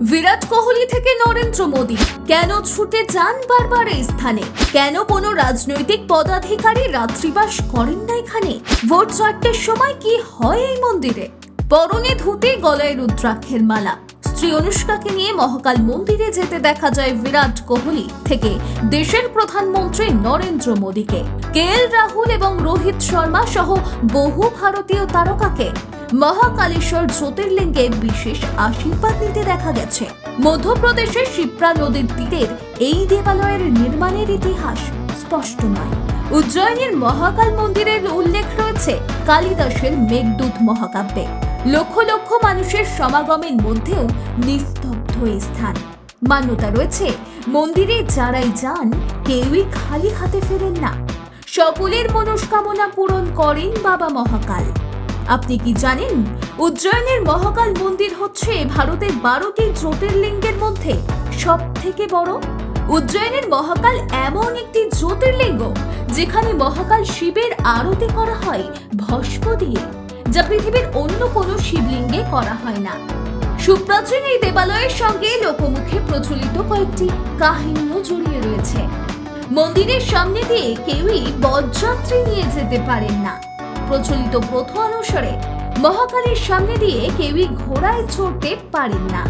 বিরাট কোহলি থেকে নরেন্দ্র মোদী। কেন ছুটে যান বারবার এই স্থানে? কেন কোনো রাজনৈতিক পদাধিকারী রাত্রিবাস করেন না এখানে? ভোট চারটের সময় কি হয় এই মন্দিরে? পরনে ধুতে, গলায় রুদ্রাক্ষের মালা। স্ত্রী অনুষ্কাকে নিয়ে মহাকাল মন্দিরে যেতে দেখা যায় বিরাট কোহলি থেকে দেশের প্রধানমন্ত্রী নরেন্দ্র মোদীকে। কে রাহুল এবং রোহিত শর্মা সহ বহু ভারতীয় তারকাকে মহাকালেশ্বর জ্যোতির্লিঙ্গে বিশেষ আশীর্বাদ নিতে দেখা গেছে। মধ্যপ্রদেশের শিপ্রা নদীর তীরের এই দেবালয়ের নির্মাণের ইতিহাস স্পষ্ট নয়। উজ্জয়িনীর মহাকাল মন্দিরের উল্লেখ রয়েছে কালিদাসের মেঘদূত মহাকাব্যে। লক্ষ লক্ষ মানুষের সমাগমের মধ্যেও নিস্তব্ধ স্থান। মান্যতা রয়েছে, মন্দিরে যারাই যান, কেউই খালি হাতে ফেরেন না। সকলের মনস্কামনা পূরণ করেন বাবা মহাকাল। আপনি কি জানেন? উজ্জয়নের মহাকাল মন্দির হচ্ছে ভারতের বারোটি জ্যোতির্লিঙ্গের মধ্যে সব থেকে বড়। উজ্জয়িনীর মহাকাল এমন একটি জ্যোতির্লিঙ্গ, যেখানে মহাকাল শিবের আরতি করা হয় ভস্ম দিয়ে, যা পৃথিবীর অন্য কোনো শিবলিঙ্গে করা হয় না। সুপ্রাচীন এই দেবালয়ের সঙ্গে লোকমুখে প্রচলিত কয়েকটি কাহিনীও জড়িয়ে রয়েছে। মন্দিরের সামনে দিয়ে কেউই বরযাত্রী নিয়ে যেতে পারেন না। প্রচলিত প্রথা অনুসারে মহাকালের সামনে দিয়ে কেউই ঘোড়ায় চড়তে পারেন না।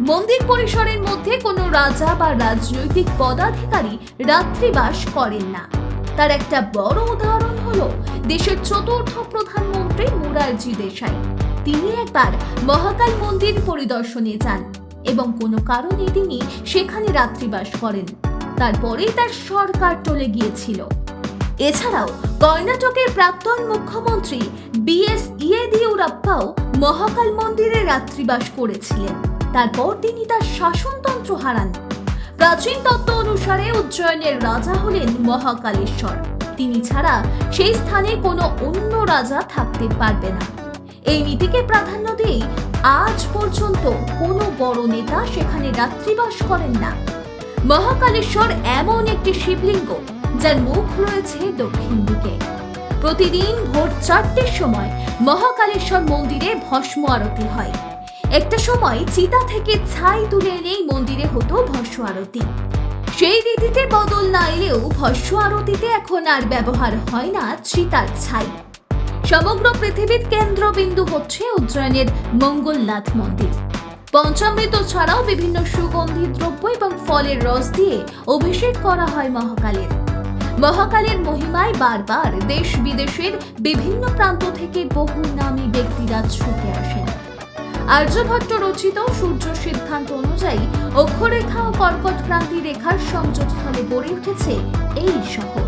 মন্দির পরিসরের মধ্যে কোনো রাজা বা রাজনৈতিক পদাধিকারী রাত্রিবাস করেন না। তার একটা বড় উদাহরণ হলো দেশের চতুর্থ প্রধানমন্ত্রী মুরারজি দেশাই। তিনি একবার মহাকাল মন্দির পরিদর্শনে যান এবং কোনো কারণে তিনি সেখানে রাত্রিবাস করেন। তারপরেই তার সরকার টলে গিয়েছিল। এছাড়াও কর্ণাটকের প্রাক্তন মুখ্যমন্ত্রী বিএস ইয়েদিউরাপ্পাও মহাকাল মন্দিরে রাত্রিবাস করেছিলেন। তারপর তিনি তার শাসনতন্ত্র হারান। প্রাচীন তত্ত্ব অনুসারে উজ্জয়নের রাজা হলেন মহাকালেশ্বর। তিনি ছাড়া সেই স্থানে কোনো অন্য রাজা থাকতে পারবে না। এই নীতিকে প্রাধান্য দিয়ে আজ পর্যন্ত কোনো বড় নেতা সেখানে রাত্রিবাস করেন না। মহাকালেশ্বর এমন একটি শিবলিঙ্গ যার মুখ রয়েছে দক্ষিণ দিকে। প্রতিদিন ভোর চারটের সময় মহাকালেশ্বর মন্দিরে ভস্ম আরতি হয়। একটা সময় চিতা থেকে ছাই তুলে এনেই মন্দিরে হতো ভস্ম আরতি। সেই রীতিতে বদল না এলেও ভস্ম আরতিতে এখন আর ব্যবহার হয় না চিতার ছাই। সমগ্র পৃথিবীর কেন্দ্রবিন্দু হচ্ছে উজ্জয়নের মঙ্গলনাথ মন্দির। পঞ্চামৃত ছাড়াও বিভিন্ন সুগন্ধি দ্রব্য এবং ফলের রস দিয়ে অভিষেক করা হয় মহাকালের। মহাকালের মহিমায় বারবার দেশ বিদেশের বিভিন্ন প্রান্ত থেকে বহু নামী ব্যক্তিরা ছুটে আসেন। আর্যভট্ট রচিত সূর্য সিদ্ধান্ত অনুযায়ী অক্ষরেখা ও কর্কট ক্রান্তি রেখার সংযোগস্থলে গড়ে উঠেছে এই শহর।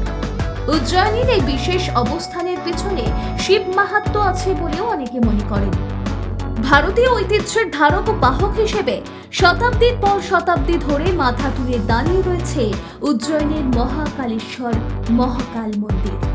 উজ্জয়িনীর এই বিশেষ অবস্থানের পেছনে শিব মাহাত্ম্য আছে বলেও অনেকে মনে করেন। ভারতীয় ঐতিহ্যের ধারক ও বাহক হিসেবে শতাব্দীর পর শতাব্দী ধরে মাথা তুলে দাঁড়িয়ে রয়েছে উজ্জয়িনীর মহাকালেশ্বর মহাকাল মন্দির।